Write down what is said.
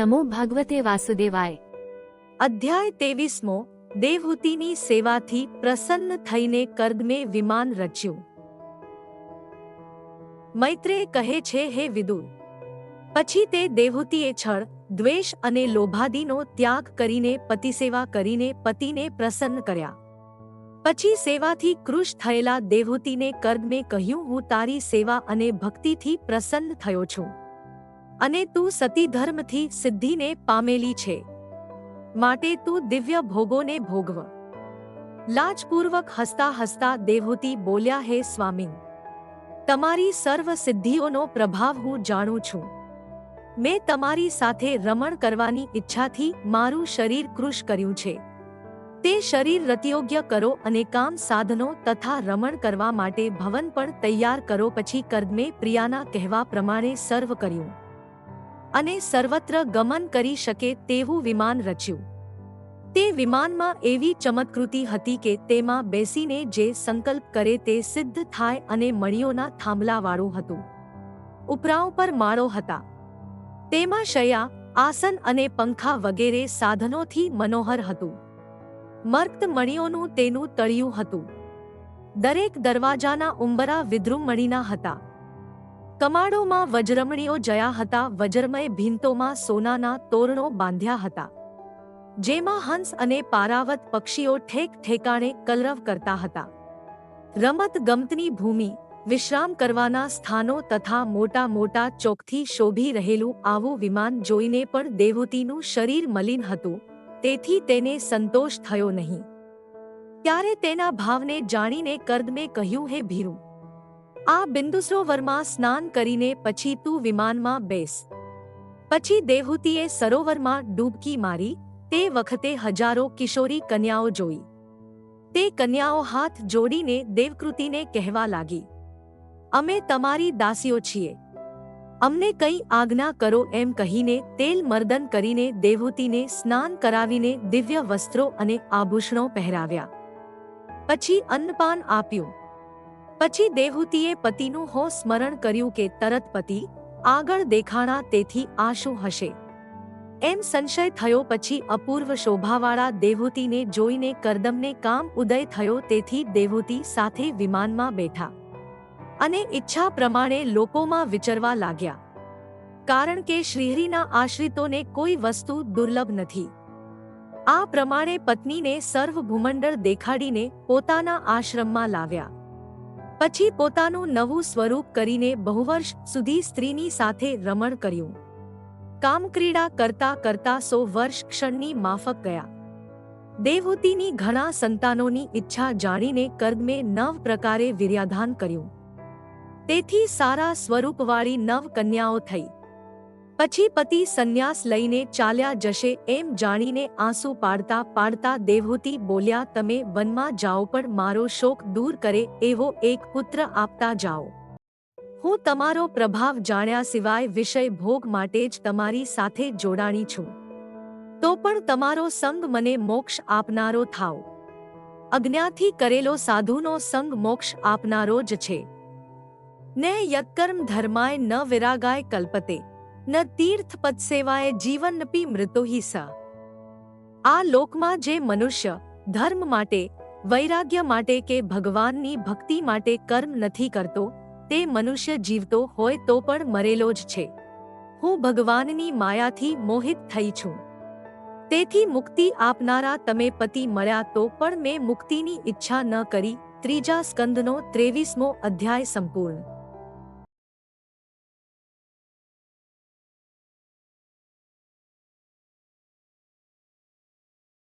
નમો ભગવતે વાસુદેવાય અધ્યાય તેવીસમો દેવહૂતિની સેવાથી પ્રસન્ન થઈને કર્દમે વિમાન રચ્યું મૈત્રેય કહે છે હે વિદુર પછી તે દેવહૂતિએ છળ દ્વેષ અને લોભાદીનો ત્યાગ કરીને પતિસેવા કરીને પતિને પ્રસન્ન કર્યા પછી સેવાથી કૃશ થયેલા દેવહૂતિને કર્દમે કહ્યું, હું તારી સેવા અને ભક્તિથી પ્રસન્ન થયો છું. અને તું સતી ધર્મથી સિદ્ધિને પામેલી છે. માટે તું દિવ્ય ભોગોને ભોગવ. લાજપૂર્વક હસતા હસતા દેવહૂતિ બોલ્યા, હે સ્વામી, તમારી સર્વ સિદ્ધિઓનો પ્રભાવ હું જાણું છું. મેં તમારી સાથે રમણ કરવાની ઈચ્છાથી મારું શરીર કૃશ કર્યું છે. તે શરીર રતિયોગ્ય કરો અને કામ સાધનો તથા રમણ કરવા માટે ભવન પણ તૈયાર કરો. પછી કર્મે પ્રિયાના કહેવા પ્રમાણે સર્વ કર્યું. અને સર્વત્ર ગમન કરી શકે તેવું વિમાન રચ્યું. તે વિમાનમાં એવી ચમત્કૃતિ હતી કે તેમાં બેસીને જે સંકલ્પ કરે તે સિદ્ધ થાય અને મણીઓના થાંભલાવાળું હતું. ઉપરાઓ પર માળો હતા. તેમાં શયા, આસન અને પંખા વગેરે સાધનોથી મનોહર હતું. મર્કત મણીઓનું તેનું તળિયું હતું. દરેક દરવાજાના ઉંબરા વિદ્રુમણીના હતા. કમાડોમાં વજ્રમણીઓ જયા હતા, વજ્રમય ભીંતોમાં સોનાના તોરણો બાંધ્યા હતા, જેમાં હંસ અને પારાવત પક્ષીઓ ઠેક ઠેકાણે કલરવ કરતા હતા. રમત ગમતની ભૂમિ, વિશ્રામ કરવાના સ્થાનો તથા મોટા મોટા ચોકથી શોભી રહેલું આવું વિમાન જોઈને પણ દેવહૂતિનું શરીર મલિન હતું, તેથી તેને સંતોષ થયો નહીં. ત્યારે તેના ભાવને જાણીને કર્દમે કહ્યું, હે ભીરું આ બિંદુસરોવરમાં સ્નાન કરીને પછી તું વિમાનમાં બેસ. પછી દેવહૂતિએ સરોવરમાં ડૂબકી મારી, તે વખતે હજારો કિશોરી કન્યાઓ જોઈ. તે કન્યાઓ હાથ જોડીને દેવકૃતિને કહેવા લાગી. અમે તમારી દાસીઓ છીએ. અમને કંઈ આજ્ઞા કરો એમ કહીને તેલ મર્દન કરીને દેવહૂતિને સ્નાન કરાવીને દિવ્ય વસ્ત્રો અને આભૂષણો પહેરાવ્યા. પછી અન્નપાન આપ્યું. પછી દેહુતીએ પતિનું હો સ્મરણ કર્યું કે તરત પતિ આગળ દેખાણા તેથી આ શું હશે? એમ સંશય થયો પછી અપૂર્વ શોભાવાળા દેવહૂતિને જોઈને કરદમને કામ ઉદય થયો તેથી દેવહૂતિ સાથે વિમાનમાં બેઠા અને ઈચ્છા પ્રમાણે લોકોમાં વિચરવા લાગ્યા. કારણ કે શ્રીહરિના આશ્રિતોને કોઈ વસ્તુ દુર્લભ નથી. આ પ્રમાણે પત્નીને સર્વ ભૂમંડળ દેખાડીને પોતાના આશ્રમમાં લાવ્યા. પછી પોતાનું નવું સ્વરૂપ કરીને બહુવર્ષ સુધી સ્ત્રીની સાથે રમણ કર્યું. કામક્રીડા કરતા કરતા સો વર્ષ ક્ષણની માફક ગયા. દેવહૂતિની ઘણા સંતાનોની ઈચ્છા જાણીને કર્દમે નવ પ્રકારે વિર્યાધાન કર્યું. તેથી સારા સ્વરૂપવાળી નવ કન્યાઓ થઈ. પછી પતિ સંન્યાસ લઈને ચાલ્યા જશે એમ જાણીને આંસુ પાડતા પાડતા દેવહૂતિ બોલ્યા, તમે વનમાં જાઓ પણ મારો શોક દૂર કરે એવો એક પુત્ર આપતા જાઓ. હું તમારો પ્રભાવ જાણ્યા સિવાય વિષય ભોગ માટે જ તમારી સાથે જોડાણી છું. તો પણ તમારો સંગ મને મોક્ષ આપનારો થાવ. અજ્ઞાથી કરેલો સાધુનો સંગ મોક્ષ આપનારો જ છે. ને યત્કર્મ ધર્માય ન વિરાગાય કલ્પતે. ન તીર્થ પદસેવાય જીવનપી મૃતોહી સ. આ લોકમાં જે મનુષ્ય, ધર્મ માટે, વૈરાગ્ય માટે કે ભગવાનની ભક્તિ માટે કર્મ નથી કરતો, તે મનુષ્ય જીવતો હોય તો પણ મરેલો જ છે. હું ભગવાનની માયાથી મોહિત થઈ છું. તેથી મુક્તિ આપનારા તમે પતિ મળ્યા તો પણ મેં મુક્તિની ઈચ્છા ન કરી, ત્રીજા સ્કંદનો ત્રેવીસમો અધ્યાય સંપૂર્ણ.